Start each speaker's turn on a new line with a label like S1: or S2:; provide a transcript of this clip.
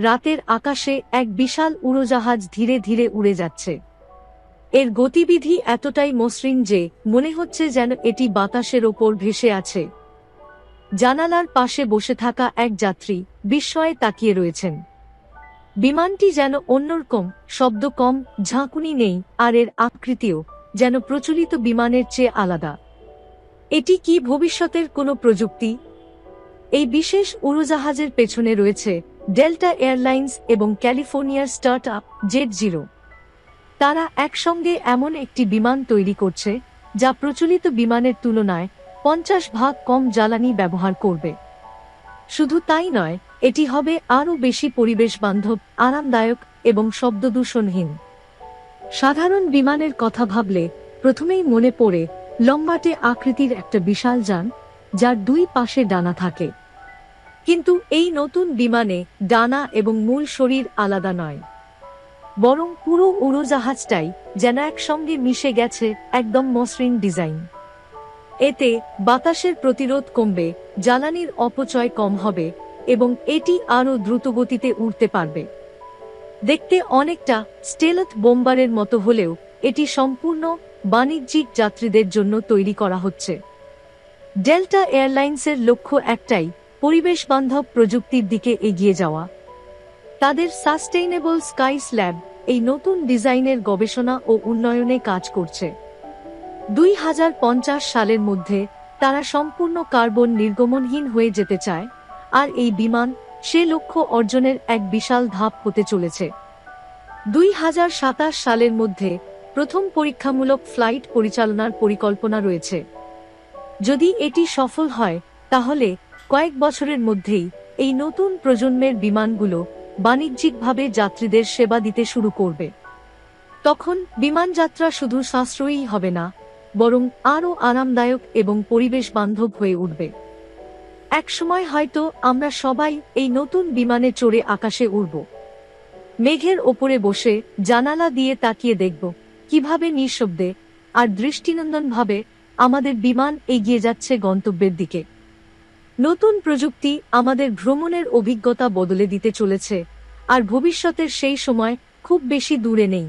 S1: রাতের আকাশে এক বিশাল উড়োজাহাজ ধীরে ধীরে উড়ে যাচ্ছে। এর গতিবিধি এতটাই মসৃণ যে, মনে হচ্ছে যেন এটি বাতাসের ওপর ভেসে আছে। জানালার পাশে বসে থাকা এক যাত্রী বিস্ময়ে তাকিয়ে রয়েছেন। বিমানটি যেন অন্যরকম, শব্দ কম, ঝাঁকুনি নেই, আর এর আকৃতিও যেন প্রচলিত বিমানের চেয়ে আলাদা। এটি কি ভবিষ্যতের কোনো প্রযুক্তি? এই বিশেষ উড়োজাহাজের পেছনে রয়েছে ডেল্টা এয়ারলাইন্স এবং ক্যালিফোর্নিয়ার স্টার্ট আপ জেট জিরো। তারা একসঙ্গে এমন একটি বিমান তৈরি করছে, যা প্রচলিত বিমানের তুলনায় পঞ্চাশ ভাগ কম জ্বালানি ব্যবহার করবে। শুধু তাই নয়, এটি হবে আরও বেশি পরিবেশ বান্ধব আরামদায়ক এবং শব্দদূষণহীন। সাধারণ বিমানের কথা ভাবলে প্রথমেই মনে পড়ে লম্বাটে আকৃতির একটা বিশাল যান, যার দুই পাশে ডানা থাকে। কিন্তু এই নতুন বিমানে ডানা এবং মূল শরীর আলাদা নয়। বরং পুরো উড়োজাহাজটাই যেন একসঙ্গে মিশে গেছে একদম মসৃণ ডিজাইন। এতে বাতাসের প্রতিরোধ কমবে, জ্বালানির অপচয় কম হবে এবং এটি আরও দ্রুতগতিতে উড়তে পারবে। দেখতে অনেকটা স্টেলথ বোম্বারের মতো হলেও এটি সম্পূর্ণ বাণিজ্যিক যাত্রীদের জন্য তৈরি করা হচ্ছে। ডেল্টা এয়ারলাইন্সের লক্ষ্য একটাই পরিবেশ বান্ধব প্রযুক্তির দিকে এগিয়ে যাওয়া। তাদের সাস্টেইনেবল স্কাই স্ল্যাব এই নতুন ডিজাইনের গবেষণা ও উন্নয়নে কাজ করছে। দুই হাজার পঞ্চাশ সালের মধ্যে তারা সম্পূর্ণ কার্বন নির্গমনহীন হয়ে যেতে চায়, আর এই বিমান সে লক্ষ্য অর্জনের এক বিশাল ধাপ হতে চলেছে। দুই হাজার সাতাশ সালের মধ্যে প্রথম পরীক্ষামূলক ফ্লাইট পরিচালনার পরিকল্পনা রয়েছে। যদি এটি সফল হয়, তাহলে কয়েক বছরের মধ্যেই এই নতুন প্রজন্মের বিমানগুলো বাণিজ্যিকভাবে যাত্রীদের সেবা দিতে শুরু করবে। তখন বিমানযাত্রা শুধু সাশ্রয়ী হবে না, বরং আরও আরামদায়ক এবং পরিবেশ বান্ধব হয়ে উঠবে। একসময় হয়তো আমরা সবাই এই নতুন বিমানে চড়ে আকাশে উড়ব। মেঘের ওপরে বসে জানালা দিয়ে তাকিয়ে দেখব, কীভাবে নিঃশব্দে আর দৃষ্টিনন্দনভাবে আমাদের বিমান এগিয়ে যাচ্ছে গন্তব্যের দিকে। নতুন প্রযুক্তি আমাদের ভ্রমণের অভিজ্ঞতা বদলে দিতে চলেছে, আর ভবিষ্যতের সেই সময় খুব বেশি দূরে নেই।